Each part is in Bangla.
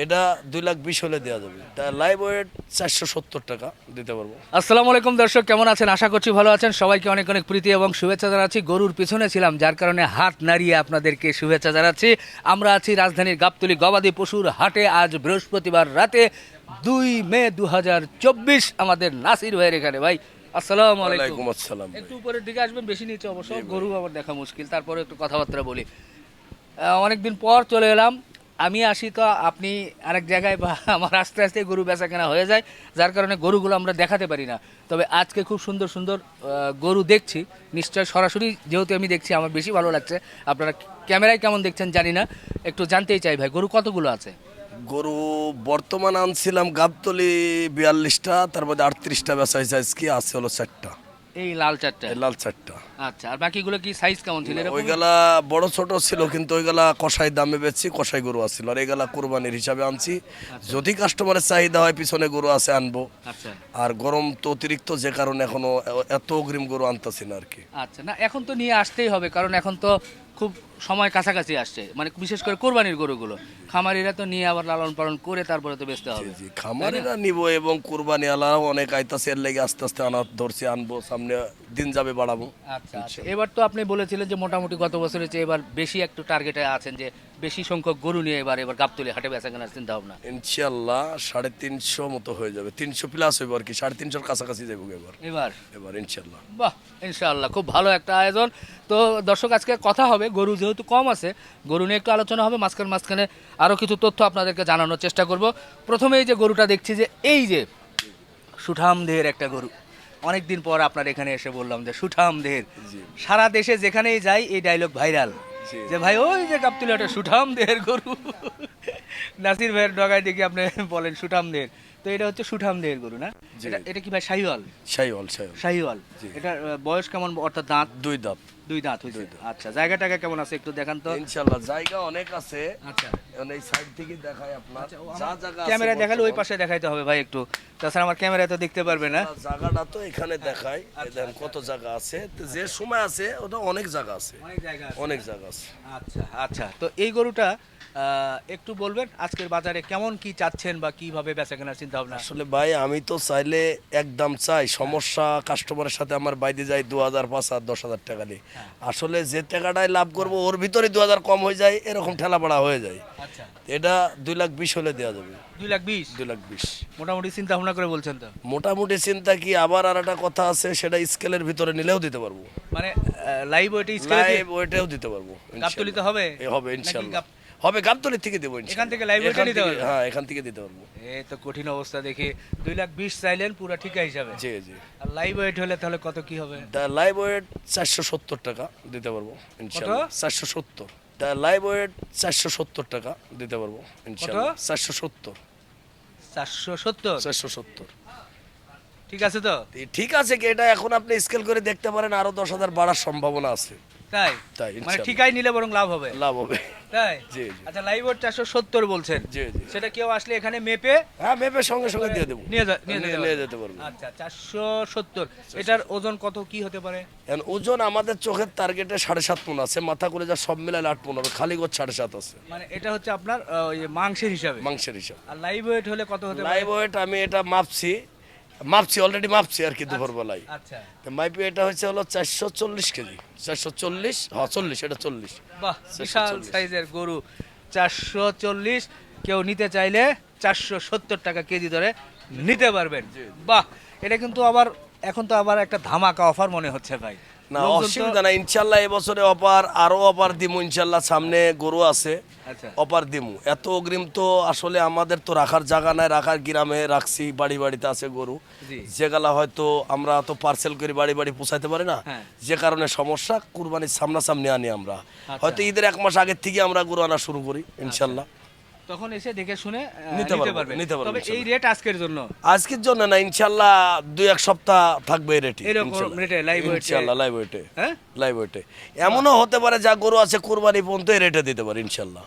এটা দুই লাখ বিশ হলে দেওয়া যাবে। তা লাইভ ওয়েট চারশো সত্তর টাকা দিতে পারব। আসসালামু আলাইকুম দর্শক কেমন আছেন? আশা করছি ভালো আছেন। সবাইকে অনেক অনেক প্রীতি এবং শুভেচ্ছা জানাচ্ছি। গরুর পিছনে ছিলাম যার কারণে হাত নাড়িয়ে আপনাদেরকে শুভেচ্ছা জানাচ্ছি। আমরা আছি রাজধানীর গাবতলি গবাদি পশুর হাটে। আজ বৃহস্পতিবার রাতে দুই মে দু হাজার চব্বিশ আমাদের নাসির ভাইয়ের এখানে। ভাই আসসালামু আলাইকুম। আসসালাম একটু উপরের দিকে আসবেন বেশি নিচে অবশ্য। গরু আবার দেখা মুশকিল তারপরে একটু কথাবার্তা বলি। অনেকদিন পর চলে এলাম। আমি আসি তো আপনি আরেক জায়গায় বা আমার আস্তে আস্তে গরু বেচা কেনা হয়ে যায় যার কারণে গরুগুলো আমরা দেখাতে পারি না। তবে আজকে খুব সুন্দর সুন্দর গরু দেখছি। নিশ্চয় সরাসরি যেহেতু আমি দেখছি আমার বেশি ভালো লাগছে। আপনারা ক্যামেরায় কেমন দেখছেন জানি না। একটু জানতেই চাই ভাই গরু কতগুলো আছে? গরু বর্তমান আনছিলাম গাবতলি বিয়াল্লিশটা তার মধ্যে আটত্রিশটা বেচা হয়েছে। আজকে আছে হলো চারটা। এই লাল চারটা। লাল চারটা। আচ্ছা আর বাকিগুলো কি সাইজ কেমন ছিল? ওইগুলা বড় ছোট ছিল কিন্তু ওইগুলা কষাই দামে বেচছি কষাই গরু আর এগুলা কোরবানির হিসাবে আনছি। যদি কাস্টমারের চাহিদা হয় পিছনে গরু আছে আনব। আচ্ছা। আর গরম তো অতিরিক্ত যে কারণে এখনও এত অগ্রিম গরু আনতাছি না আর কি আচ্ছা না এখন তো নিয়ে আসতেই হবে কারণ এখন তো খুব সময় কাছাকাছি আসছে। মানে বিশেষ করে কোরবানির গরুগুলো। খামারিরা তো নিয়ে আবার লালন পালন করে তারপরে তো বেচতে হবে। খামারিরা নিব এবং কুরবানি অনেক আইতাছে এর লেগে আস্তে আস্তে আনা ধরছি আনব সামনে দিন যাবে বাড়াবো। আচ্ছা। আচ্ছা এবার তো আপনি বলেছিলেন যে মোটামুটি গত বছরের চেয়ে এবার বেশি একটু টার্গেটে আছেন যে বেশি সংখ্যক গরু নিয়ে এবার এবার গাবতলি হাটে বেচা কেনার চিন্তা ভাবনা। ইনশাল্লাহ সাড়ে তিনশো মতো হয়ে যাবে। তিনশো প্লাস হইব আর কি সাড়ে তিনশোর কাছাকাছি যাব এবার। এবার? এবার ইনশাল্লাহ। বাহ ইনশাল্লাহ খুব ভালো একটা আয়োজন। তো দর্শক আজকে কথা হবে গরু যেহেতু কম আছে গরু নিয়ে একটু আলোচনা হবে মাঝখানে মাঝখানে আরও কিছু তথ্য আপনাদেরকে জানানোর চেষ্টা করব। প্রথমেই যে গরুটা দেখছি যে এই যে সুঠাম দেহের একটা গরু। অনেক দিন পর আপনার এখানে এসে বললাম যে সুঠাম দেহের। সারা দেশে যেখানেই যাই এই ডায়লগ ভাইরাল যে ভাই ওই যে কাপ একটা সুঠাম দেহের গরু। নাসির ভাইয়ের ডগায় দেখি আপনি বলেন সুঠাম দেহের। তো এটা হচ্ছে সুঠাম দেহের গরু না। এটা এটা কি ভাই শাহিওয়াল? শাহিওয়াল শাহিওয়াল। এটা বয়স কেমন? অর্থাৎ দাঁত? দুই দাঁত। দুই দাঁত হয়েছে। আচ্ছা জায়গা টাকা কেমন আছে একটু দেখান তো। ইনশাল্লাহ জায়গা অনেক আছে। আচ্ছা। এই সাইড থেকে দেখায় আপনার। যা জায়গা ক্যামেরা দেখালে ওই পাশে দেখাইতে হবে ভাই একটু। তাছাড়া আমার ক্যামেরা তো দেখতে পারবে না। জায়গাটা তো এখানে দেখায় দেখেন কত জায়গা আছে। যে সময় আছে ওটা অনেক জায়গা আছে। অনেক জায়গা অনেক জায়গা আছে। আচ্ছা আচ্ছা। তো এই গরুটা আহ, একটু বলবেন আজকের বাজারে কেমন কি চাচ্ছেন বা কীভাবে বেচা কেনার চিন্তা ভাবনা আসলে ভাই আমি তো চাইলে একদম চাই। সমস্যা কাস্টমারের সাথে আমার বাইরে যায় দু হাজার পাঁচ হাজার দশ হাজার টাকা নিয়ে আসলে যে টাকাটায় লাভ করব ওর ভিতরে দু হাজার কম হয়ে যায় এরকম ঠেলা পড়া হয়ে যায়। আচ্ছা। এটা দুই লাখ বিশ হলে দেওয়া যাবে। দুই লাখ বিশ? দুই লাখ বিশ। মোটামুটি চিন্তা ভাবনা করে বলছেন তো? মোটামুটি চিন্তা কি আবার আর একটা কথা আছে সেটা স্কেলের ভিতরে নিলেও দিতে পারব। মানে লাইভ ওইটা লাইভ ওয়েটেও দিতে পারব গাবতলিতে হবে? হবে ইনশাল্লাহ। হবে গাবতলি থেকে দেবো এখান থেকে এখান নিতে পারব? হ্যাঁ এখান থেকে দিতে পারব। এ তো কঠিন অবস্থা দেখি দুই লাখ বিশ চাইলেন পুরো ঠিকা হিসাবে। জি জি। আর লাইভ ওয়েট হলে তাহলে কত কি হবে? লাইভ ওয়েট চারশো সত্তর টাকা দিতে পারব ইনশাল্লাহ। চারশো সত্তর। লাইভ ওয়েট চারশো সত্তর টাকা দিতে পারব ইনশাল্লাহ। চারশো সত্তর। চারশো সত্তর? চারশো সত্তর। ঠিক আছে তো? ঠিক আছে কি এটা এখন আপনি স্কেল করে দেখতে পারেন আরও দশ হাজার বাড়ার সম্ভাবনা আছে। তাই? তাই, মানে ঠিকাই নিলে বরং লাভ হবে। লাভ হবে। তাই? জি, জি। আচ্ছা লাইভ ওয়েট চারশো সত্তর বলছেন। জি জি। সেটা কেউ আসলে এখানে মেপে হ্যাঁ মেপে সঙ্গে সঙ্গে দিয়ে দেবো। নিয়ে যা- নিয়ে যেতে নিয়ে যেতে পারব। আচ্ছা চারশো সত্তর। এটার ওজন কত কি হতে পারে? এখন ওজন আমাদের চোখের টার্গেটে সাড়ে সাত মন আছে মাথা করে যা সব মিলালে আট মন হবে খালি গোছ সাড়ে সাত আছে। মানে এটা হচ্ছে আপনার আহ, ওই মাংসের হিসাবে। মাংসের হিসাব। আর লাইভ ওয়েট হলে কত হতে পারে? লাইভ ওয়েট আমি এটা মাপছি মাপছি অলরেডি মাপছি আর কি দুপুরবেলায় আচ্ছা তো মাইপি এটা হচ্ছে হলো চারশো চল্লিশ কেজি। চারশো চল্লিশ হ্যাঁ চল্লিশ এটা চল্লিশ। বাহ বিশাল সাইজের গরু চারশো চল্লিশ। কেউ নিতে চাইলে চারশো সত্তর টাকা কেজি ধরে নিতে পারবেন। বাহ এটা কিন্তু আবার এখন তো আবার একটা ধামাকা অফার মনে হচ্ছে ভাই। না অসুবিধা না ইনশাল্লাহ এবছরে অপার আরও অপার দিমু ইনশাল্লাহ সামনে গরু আছে আচ্ছা। অপার দিমু। এত অগ্রিম তো আসলে আমাদের তো রাখার জায়গা নাই রাখার গ্রামে রাখছি বাড়ি বাড়িতে আছে গরু। যেগুলা হয়তো আমরা তো পার্সেল করে বাড়ি বাড়ি পৌঁছাইতে পারি না হ্যাঁ। যে কারণে সমস্যা কুরবানির সামনাসামনি আনি আমরা। আচ্ছা। হয়তো ঈদের এক মাস আগের থেকে আমরা গরু আনা শুরু করি ইনশাল্লাহ। তখন এসে দেখে শুনে নিতে পারব, নিতে পারব তবে এই রেট আজকের জন্য? আজকের জন্য না ইনশাল্লাহ দুই এক সপ্তাহ থাকবে এই রেটে এরকম রেটে, এ? ইনশাল্লাহ লাইভ ওয়েটে হ্যাঁ? লাইভ ওয়েটে এমনও হতে পারে যা গরু আছে কুরবানি পর্যন্ত এই রেটে দিতে পারে ইনশাল্লাহ।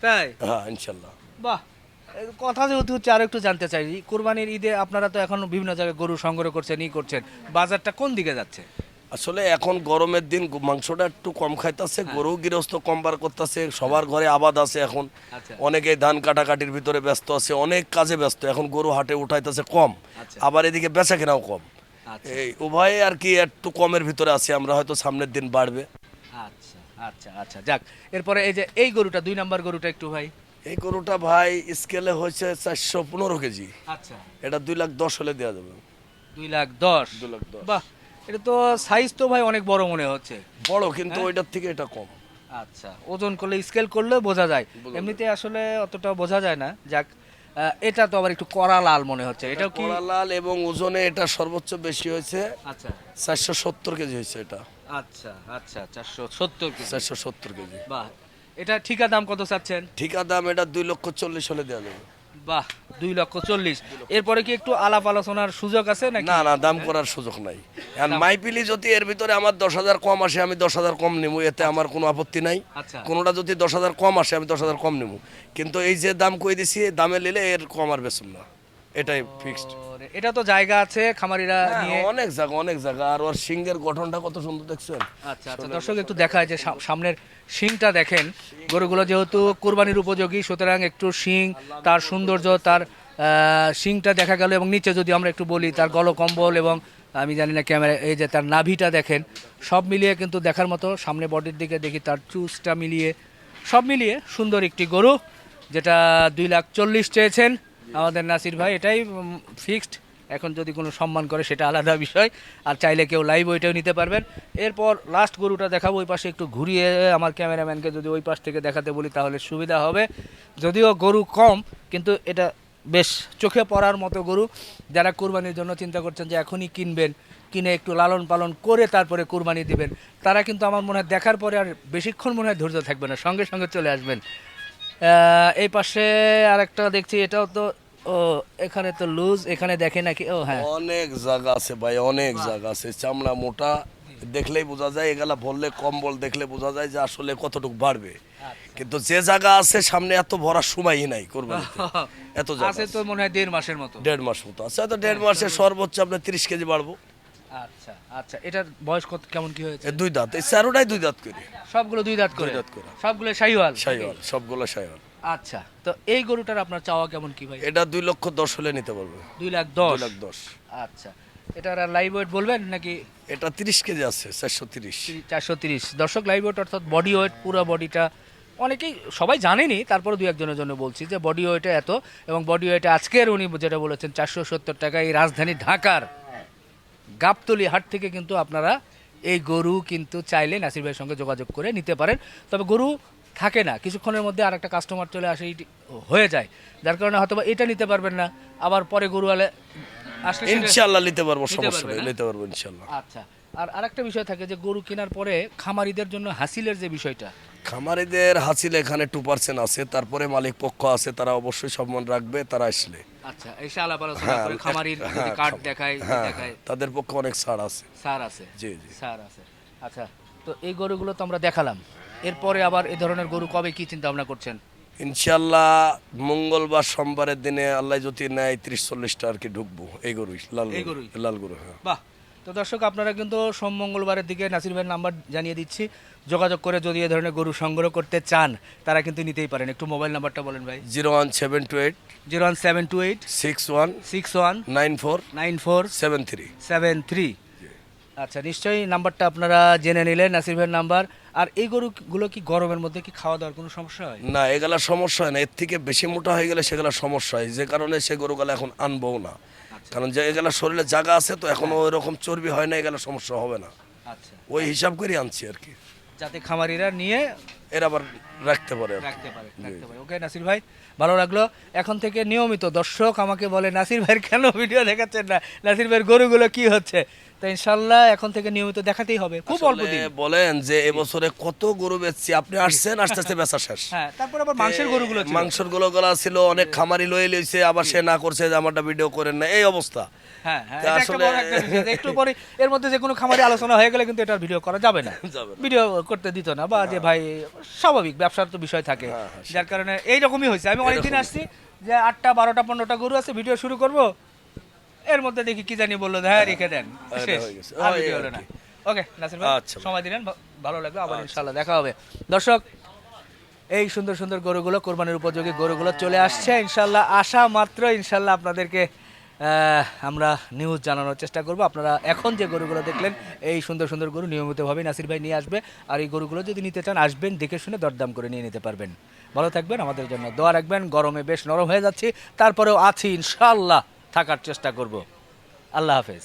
তাই? হ্যাঁ ইনশাল্লাহ। বাহ। কথা যেহেতু হচ্ছে আরও একটু জানতে চাই কোরবানির ঈদে আপনারা তো এখন বিভিন্ন জায়গায় গরু সংগ্রহ করছেন ই করছেন। বাজারটা কোন দিকে যাচ্ছে? আসলে এখন গরমের দিন মাংসটা একটু কম খাইতেছে গরু গৃহস্থ কম বার করতেছে সবার ঘরে আবাদ আছে এখন। আচ্ছা। অনেকে ধান কাটাকাটির ভিতরে ব্যস্ত আছে অনেক কাজে ব্যস্ত এখন গরু হাটে উঠাইতেছে কম আচ্ছা। আবার এদিকে বেচা কেনাও কম। আচ্ছা। এই উভয়ে আর কি একটু কমের ভিতরে আছে আমরা হয়তো সামনের দিন বাড়বে। আচ্ছা আচ্ছা আচ্ছা যাক এরপরে এই যে এই গরুটা দুই নাম্বার গরুটা একটু ভাই। এই গরুটা ভাই স্কেলে হয়েছে চারশো পনেরো কেজি। আচ্ছা। এটা দুই লাখ দশ হলে দেওয়া যাবে। দুই লাখ দশ। দুই লাখ দশ। বাহ এটা তো সাইজ তো ভাই অনেক বড় মনে হচ্ছে। বড় কিন্তু হ্যাঁ? ওইটার থেকে এটা কম। আচ্ছা ওজন করলে স্কেল করলে বোঝা যায়। এমনিতে আসলে অতটা বোঝা যায় না। যাক এটা তো আবার একটু কড়া লাল মনে হচ্ছে। এটাও কি কড়া লাল এবং ওজনে এটা সর্বোচ্চ বেশি হয়েছে। আচ্ছা। চারশো সত্তর কেজি হয়েছে এটা। আচ্ছা আচ্ছা চারশো সত্তর কেজি। চারশো সত্তর কেজি। বাহ এটা ঠিকা দাম কত চাচ্ছেন? ঠিকা দাম এটা দুই লক্ষ চল্লিশ হলে দেওয়া যাবে। বাহ দুই লক্ষ চল্লিশ। এরপরে কি একটু আলাপ আলোচনার সুযোগ আছে নাকি? না না দাম করার সুযোগ নাই। আর মাইপিলি যদি এর ভিতরে আমার দশ হাজার কম আসে আমি দশ হাজার কম নেব এতে আমার কোনো আপত্তি নাই। আচ্ছা। কোনোটা যদি দশ হাজার কম আসে আমি দশ হাজার কম নেব কিন্তু এই যে দাম কই দিছি দামে নিলে এর কম আর বেশ না। এটাই ফিক্সড এটা তো জায়গা আছে খামারিরা নিয়ে অনেক জায়গা অনেক জায়গা। আর ওর সিংহের গঠনটা কত সুন্দর দেখছেন? আচ্ছা আচ্ছা দর্শক একটু দেখায় যে সামনের শিংটা দেখেন। গরুগুলো যেহেতু কোরবানির উপযোগী সুতরাং একটু শিং তার সৌন্দর্য তার শিংটা দেখা গেল এবং নিচে যদি আমরা একটু বলি তার গলকম্বল এবং আমি জানি না ক্যামেরা এই যে তার নাভিটা দেখেন সব মিলিয়ে কিন্তু দেখার মতো সামনে বডির দিকে দেখি তার চুজটা মিলিয়ে সব মিলিয়ে সুন্দর একটি গরু যেটা দুই লাখ চল্লিশ চেয়েছেন। আমাদের নাসির ভাই, এটাই ফিক্সড এখন যদি কোনো সম্মান করে, সেটা আলাদা বিষয়। আর চাইলে কেউ লাইভ ওইটাও নিতে পারবেন। এরপর লাস্ট গরুটা দেখাবো, ওই পাশে একটু ঘুরিয়ে আমার ক্যামেরাম্যানকে যদি ওই পাশ থেকে দেখাতে বলি, তাহলে সুবিধা হবে। যদিও গরু কম, কিন্তু এটা বেশ চোখে পড়ার মতো গরু। যারা কুরবানির জন্য চিন্তা করছেন যে এখনই কিনবেন, কিনে একটু লালন পালন করে তারপরে কুরবানি দিবেন, তারা কিন্তু আমার মনে হয় দেখার পরে আর বেশিক্ষণ মনে হয় ধৈর্য থাকবে না। সঙ্গে সঙ্গে চলে আসবেন। এই পাশে আরেকটা দেখছি এটাও তো ও এখানে তো লুজ এখানে দেখে নাকি? ও হ্যাঁ। অনেক জায়গা আছে ভাই অনেক জায়গা আছে। চামড়া মোটা দেখলেই বোঝা যায় এগুলা বললে কম্বল দেখলে বোঝা যায় যে আসলে কতটুকু বাড়বে। কিন্তু যে জায়গা আছে সামনে এত ভরার সময়ই নাই কোরবানিতে। এত জায়গা আছে আছে। তো মনে হয় দেড় মাসের মতো। দেড় মাস মতো আছে। তো দেড় মাসে সর্বোচ্চ আপনার তিরিশ কেজি বাড়বো। আচ্ছা আচ্ছা। এটার বয়স কত কেমন কি হয়েছে? দুই দাঁত এই চারোটাই দুই দাঁত করে। সবগুলো দুই দাঁত করে? দুই দাঁত করে। সবগুলো শাহিওয়াল? সাইওয়াল সবগুলো সাইওয়াল আচ্ছা তো এই গরুটার আপনার চাওয়া কেমন কি ভাই? এটা দুই লক্ষ দশ হলে নিতে পারবে। দুই লাখ দুই দশ লাখ দশ। আচ্ছা এটার আর লাইভ ওয়েট বলবেন নাকি? এটা তিরিশ কেজি আছে চারশো তিরিশ। চারশো তিরিশ। দর্শক লাইভ ওয়েট অর্থাৎ বডি ওয়েট পুরো বডিটা অনেকেই সবাই জানেনি তারপরে দুই একজনের জন্য বলছি যে বডি ওয়েটে এত এবং বডি ওয়েটে আজকের উনি যেটা বলেছেন চারশো সত্তর টাকা এই রাজধানী ঢাকার। গাবতলি হাট থেকে কিন্তু আপনারা এই গরু কিন্তু চাইলে নাসির ভাইয়ের সঙ্গে যোগাযোগ করে নিতে পারেন। তবে গরু থাকে না কিছুক্ষণের মধ্যে আর একটা কাস্টমার চলে আসে হয়ে যায়। যার কারণে হয়তো এটা নিতে পারবেন না আবার পরে গরু আলে আসলে ইনশাল্লাহ নিতে পারব সমস্যা নেই নিতে পারব ইনশাল্লাহ আচ্ছা আর আরেকটা বিষয় থাকে যে গরু কেনার পরে খামারিদের জন্য হাসিলের যে বিষয়টা খামারিদের হাসিল এখানে টু পার্সেন্ট আছে তারপরে মালিক পক্ষ আছে তারা অবশ্যই সম্মান রাখবে তারা আসলে। আচ্ছা এসে আলাপ আলোচনা হ্যাঁ, করে খামারির যদি হ্যাঁ, কার্ড দেখায় হ্যাঁ দেখায়। তাদের পক্ষে অনেক ছাড় আছে। স্যার আছে? জি জি। স্যার আছে। আচ্ছা তো এই গরুগুলো তো আমরা দেখালাম। এরপরে আবার এই ধরনের গরু কবে কি চিন্তা ভাবনা করছেন? ইনশাল্লাহ মঙ্গলবার সোমবারের দিনে আল্লাহ যদি নেয় ত্রিশ চল্লিশটা আর কি ঢুকবো। এই গরুই লাল গরু লাল গরু হ্যাঁ। বাহ তো দর্শক আপনারা কিন্তু সোম মঙ্গলবারের দিকে নাসির ভাইয়ের নাম্বার জানিয়ে দিচ্ছি। যোগাযোগ করে যদি এ ধরনের গরু সংগ্রহ করতে চান তারা কিন্তু নিতেই পারেন। একটু মোবাইল নাম্বারটা বলেন ভাই। Zero one seven two eight zero one seven two eight six one six one nine four nine four seven three. Seven three. আচ্ছা নিশ্চয়ই নাম্বারটা আপনারা জেনে নিলেন নাসির ভাইয়ের নাম্বার। আর এই গরুগুলো কি গরমের মধ্যে কি খাওয়া দাওয়ার কোনো সমস্যা হয়? না এগুলা সমস্যা হয় না। এর থেকে বেশি মোটা হয়ে গেলে সেগুলা সমস্যা হয়। যে কারণে সে গরুগুলা এখন আনব না। কারণ যে এগুলো শরীরে জায়গা আছে তো এখনও ওই রকম চর্বি হয় না এগুলো সমস্যা হবে না। আচ্ছা। ওই হিসাব করে আনছি আর কি। যাতে খামারিরা নিয়ে এরা আবার রাখতে পারে রাখতে পারে রাখতে পারে। ওকে নাসির ভাই ভালো লাগল। এখন থেকে নিয়মিত দর্শক আমাকে বলে নাসির ভাইয়ের কেন ভিডিও দেখাচ্ছেন না? নাসির ভাইয়ের গরুগুলো কি হচ্ছে? ইনশাল্লাহ এখন থেকে নিয়মিত দেখাতেই হবে। খুব অল্প দিন। বলেন যে এবছরে কত গরু বেচছি আপনি আসছেন আস্তে আস্তে বেচা শেষ। হ্যাঁ তারপর আবার মাংসের গরুগুলো। মাংসেরগুলো গলা ছিল অনেক খামারি লয়ে লইছে আবার সে না করছে যে আমারটা ভিডিও করেন না এই অবস্থা। হ্যাঁ হ্যাঁ এটা একটা পরে এর মধ্যে যে কোনো খামারে আলোচনা হয়ে গেলে কিন্তু এটার ভিডিও করা যাবে না। ভিডিও করতে দিত না বা যে ভাই স্বাভাবিক ব্যবসার তো বিষয় থাকে। হ্যাঁ, হ্যাঁ, যার কারণে এইরকমই হয়েছে। আমি অনেকদিন আসছি যে আটটা বারোটা পনেরোটা গরু আছে ভিডিও শুরু করব। এর মধ্যে দেখি কি জানি বলল হ্যাঁ রেখে দেন। এটা শেষ। আর ভিডিও হলো না। ওকে নাসির ভাই আচ্ছা। সময় দিলেন ভালো লাগল আবার ইনশাল্লাহ দেখা হবে। দর্শক এই সুন্দর সুন্দর গরুগুলো কোরবানির উপযোগী গরুগুলো চলে আসছে ইনশাল্লাহ আসা মাত্র ইনশাল্লাহ আপনাদেরকে আমরা নিউজ জানানোর চেষ্টা করব। আপনারা এখন যে গরুগুলো দেখলেন এই সুন্দর সুন্দর গরু নিয়মিতভাবে নাসির ভাই নিয়ে আসবে। আর এই গরুগুলো যদি নিতে চান আসবেন দেখে শুনে দরদাম করে নিয়ে নিতে পারবেন। ভালো থাকবেন আমাদের জন্য দোয়া রাখবেন। গরমে বেশ নরম হয়ে যাচ্ছি। তারপরেও আছি ইনশাল্লাহ থাকার চেষ্টা করব। আল্লাহ হাফেজ।